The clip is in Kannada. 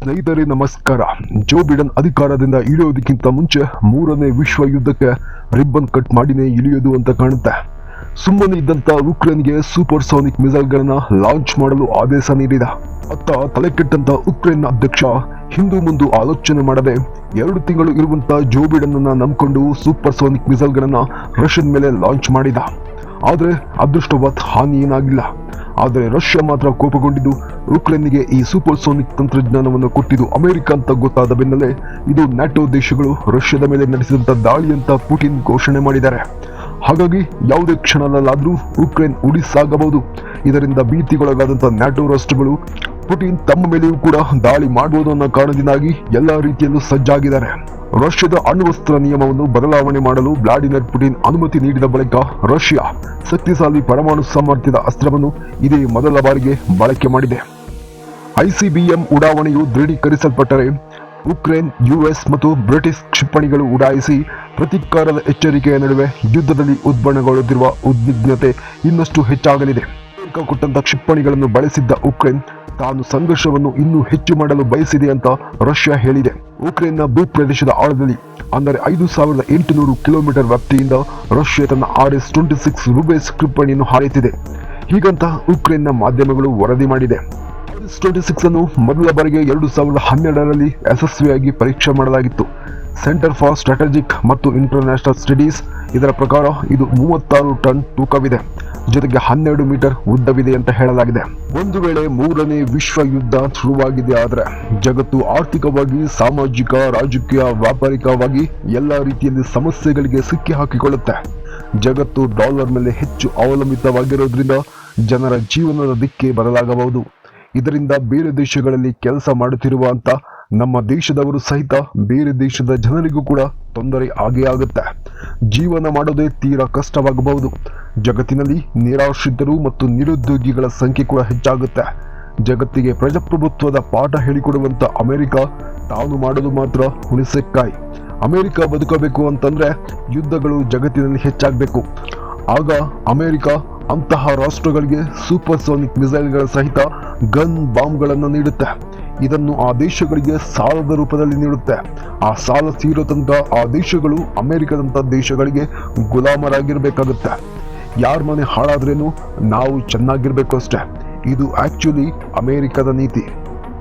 ಸ್ನೇಹಿತರೆ, ನಮಸ್ಕಾರ. ಜೋ ಬಿಡನ್ ಅಧಿಕಾರದಿಂದ ಇಳಿಯೋದಕ್ಕಿಂತ ಮುಂಚೆ ಮೂರನೇ ವಿಶ್ವ ಯುದ್ಧಕ್ಕೆ ರಿಬ್ಬನ್ ಕಟ್ ಮಾಡಿನೇ ಇಳಿಯೋದು ಅಂತ ಕಾಣುತ್ತೆ. ಸುಮ್ಮನೆ ಇದ್ದಂತ ಉಕ್ರೇನ್ಗೆ ಸೂಪರ್ ಸೋನಿಕ್ ಮಿಸೈಲ್ಗಳನ್ನ ಲಾಂಚ್ ಮಾಡಲು ಆದೇಶ ನೀಡಿದ. ಅತ್ತ ತಲೆ ಕೆಟ್ಟಂತ ಉಕ್ರೇನ್ ಅಧ್ಯಕ್ಷ ಹಿಂದೂ ಮುಂದು ಆಲೋಚನೆ ಮಾಡದೆ ಎರಡು ತಿಂಗಳು ಇರುವಂತ ಜೋ ಬಿಡನ್ ಅನ್ನ ನಂಬಿಕೊಂಡು ಸೂಪರ್ ಸೋನಿಕ್ ಮಿಸೈಲ್ಗಳನ್ನ ರಷ್ಯನ್ ಮೇಲೆ ಲಾಂಚ್ ಮಾಡಿದ. ಆದರೆ ಅದೃಷ್ಟವತ್ ಹಾನಿ ಏನಾಗಿಲ್ಲ ಆದರೆ ರಷ್ಯಾ ಮಾತ್ರ ಕೋಪಗೊಂಡಿದ್ದು, ಉಕ್ರೇನ್ಗೆ ಈ ಸೂಪರ್ ಸೋನಿಕ್ ತಂತ್ರಜ್ಞಾನವನ್ನು ಕೊಟ್ಟಿದ್ದು ಅಮೆರಿಕ ಅಂತ ಗೊತ್ತಾದ ಬೆನ್ನಲ್ಲೇ ಇದು ನ್ಯಾಟೋ ದೇಶಗಳು ರಷ್ಯಾದ ಮೇಲೆ ನಡೆಸಿದಂತ ದಾಳಿ ಅಂತ ಪುಟಿನ್ ಘೋಷಣೆ ಮಾಡಿದ್ದಾರೆ. ಹಾಗಾಗಿ ಯಾವುದೇ ಕ್ಷಣದಲ್ಲಾದರೂ ಉಕ್ರೇನ್ ಉಡಿಸಾಗಬಹುದು ಇದರಿಂದ ಭೀತಿಗೊಳಗಾದಂಥ ನ್ಯಾಟೋ ರಾಷ್ಟ್ರಗಳು ಪುಟಿನ್ ತಮ್ಮ ಮೇಲೆಯೂ ಕೂಡ ದಾಳಿ ಮಾಡಬಹುದು ಅನ್ನೋ ಕಾರಣದಿಂದಾಗಿ ಎಲ್ಲಾ ರೀತಿಯಲ್ಲೂ ಸಜ್ಜಾಗಿದ್ದಾರೆ. ರಷ್ಯಾದ ಅಣ್ವಸ್ತ್ರ ನಿಯಮವನ್ನು ಬದಲಾವಣೆ ಮಾಡಲು ವ್ಲಾಡಿಮಿರ್ ಪುಟಿನ್ ಅನುಮತಿ ನೀಡಿದ ಬಳಿಕ ರಷ್ಯಾ ಶಕ್ತಿಶಾಲಿ ಪರಮಾಣು ಸಾಮರ್ಥ್ಯದ ಅಸ್ತ್ರವನ್ನು ಇದೇ ಮೊದಲ ಬಾರಿಗೆ ಬಳಕೆ ಮಾಡಿದೆ. ಐಸಿಬಿಎಂ ಉಡಾವಣೆಯು ದೃಢೀಕರಿಸಲ್ಪಟ್ಟರೆ ಉಕ್ರೇನ್, ಯುಎಸ್ ಮತ್ತು ಬ್ರಿಟಿಷ್ ಕ್ಷಿಪಣಿಗಳು ಉಡಾಯಿಸಿ ಪ್ರತೀಕಾರದ ಎಚ್ಚರಿಕೆಯ ನಡುವೆ ಯುದ್ಧದಲ್ಲಿ ಉದ್ಬಣಗೊಳ್ಳುತ್ತಿರುವ ಉದ್ವಿಗ್ನತೆ ಇನ್ನಷ್ಟು ಹೆಚ್ಚಾಗಲಿದೆ. ಅಮೆರಿಕ ಕೊಟ್ಟಂತ ಕ್ಷಿಪಣಿಗಳನ್ನು ಬಳಸಿದ್ದ ಉಕ್ರೇನ್ ತಾನು ಸಂಘರ್ಷವನ್ನು ಇನ್ನೂ ಹೆಚ್ಚು ಮಾಡಲು ಬಯಸಿದೆ ಅಂತ ರಷ್ಯಾ ಹೇಳಿದೆ. ಉಕ್ರೇನ್ನ ಭೂಪ್ರದೇಶದ ಆಳದಲ್ಲಿ, ಅಂದರೆ ಐದು ಸಾವಿರದ ಎಂಟುನೂರು ಕಿಲೋಮೀಟರ್ ವ್ಯಾಪ್ತಿಯಿಂದ ರಷ್ಯಾ ತನ್ನ R S twenty six Rubezh ಕ್ಷಿಪಣಿಯನ್ನು ಹಾರಿಸಿದೆ. ಹೀಗಂತ ಉಕ್ರೇನ್ನ ಮಾಧ್ಯಮಗಳು ವರದಿ ಮಾಡಿದೆ. ಟ್ವೆಂಟಿ ಸಿಕ್ಸ್ ಅನ್ನು ಮೊದಲ ಬಾರಿಗೆ ಎರಡು ಸಾವಿರದ ಹನ್ನೆರಡರಲ್ಲಿ ಯಶಸ್ವಿಯಾಗಿ ಪರೀಕ್ಷೆ ಮಾಡಲಾಗಿತ್ತು. ಸೆಂಟರ್ ಫಾರ್ ಸ್ಟ್ರಾಟಜಿಕ್ ಮತ್ತು ಇಂಟರ್ನ್ಯಾಷನಲ್ ಸ್ಟಡೀಸ್ ಇದರ ಪ್ರಕಾರ ಇದು ಮೂವತ್ತಾರು ಟನ್ ತೂಕವಿದೆ. ಜೊತೆಗೆ ಹನ್ನೆರಡು ಮೀಟರ್ ಉದ್ದವಿದೆ ಅಂತ ಹೇಳಲಾಗಿದೆ. ಒಂದು ವೇಳೆ ಮೂರನೇ ವಿಶ್ವ ಯುದ್ಧ ಶುರುವಾಗಿದೆ ಆದರೆ ಜಗತ್ತು ಆರ್ಥಿಕವಾಗಿ, ಸಾಮಾಜಿಕ, ರಾಜಕೀಯ, ವ್ಯಾಪಾರಿಕವಾಗಿ ಎಲ್ಲ ರೀತಿಯಲ್ಲಿ ಸಮಸ್ಯೆಗಳಿಗೆ ಸಿಕ್ಕಿ ಹಾಕಿಕೊಳ್ಳುತ್ತೆ. ಜಗತ್ತು ಡಾಲರ್ ಮೇಲೆ ಹೆಚ್ಚು ಅವಲಂಬಿತವಾಗಿರೋದ್ರಿಂದ ಜನರ ಜೀವನದ ದಿಕ್ಕೇ ಬದಲಾಗಬಹುದು. ಇದರಿಂದ ಬೇರೆ ದೇಶಗಳಲ್ಲಿ ಕೆಲಸ ಮಾಡುತ್ತಿರುವ ಅಂತ ನಮ್ಮ ದೇಶದವರು ಸಹಿತ ಬೇರೆ ದೇಶದ ಜನರಿಗೂ ಕೂಡ ತೊಂದರೆ ಆಗೇ ಆಗುತ್ತೆ. ಜೀವನ ಮಾಡೋದೇ ತೀರಾ ಕಷ್ಟವಾಗಬಹುದು. ಜಗತ್ತಿನಲ್ಲಿ ನಿರಾಶ್ರಿತರು ಮತ್ತು ನಿರುದ್ಯೋಗಿಗಳ ಸಂಖ್ಯೆ ಕೂಡ ಹೆಚ್ಚಾಗುತ್ತೆ. ಜಗತ್ತಿಗೆ ಪ್ರಜಾಪ್ರಭುತ್ವದ ಪಾಠ ಹೇಳಿಕೊಡುವಂತ ಅಮೆರಿಕ ತಾನು ಮಾಡಲು ಮಾತ್ರ ಹುಣಸೆಕಾಯಿ. ಅಮೆರಿಕ ಬದುಕಬೇಕು ಅಂತಂದ್ರೆ ಯುದ್ಧಗಳು ಜಗತ್ತಿನಲ್ಲಿ ಹೆಚ್ಚಾಗಬೇಕು. ಆಗ ಅಮೆರಿಕ ಅಂತಹ ರಾಷ್ಟ್ರಗಳಿಗೆ ಸೂಪರ್ ಸೋನಿಕ್ ಮಿಸೈಲ್ಗಳ ಸಹಿತ ಗನ್ ಬಾಂಬ್ಗಳನ್ನು ನೀಡುತ್ತೆ. ಇದನ್ನು ಆ ದೇಶಗಳಿಗೆ ಸಾಲದ ರೂಪದಲ್ಲಿ ನೀಡುತ್ತೆ. ಆ ಸಾಲ ತೀರೋ ಆ ದೇಶಗಳು ಅಮೆರಿಕದಂತ ದೇಶಗಳಿಗೆ ಗುಲಾಮರಾಗಿರ್ಬೇಕಾಗುತ್ತೆ. ಯಾರ ಮನೆ ಹಾಳಾದ್ರೇನು ನಾವು ಚೆನ್ನಾಗಿರ್ಬೇಕು ಅಷ್ಟೇ. ಇದು ಆಕ್ಚುಲಿ ಅಮೇರಿಕದ ನೀತಿ.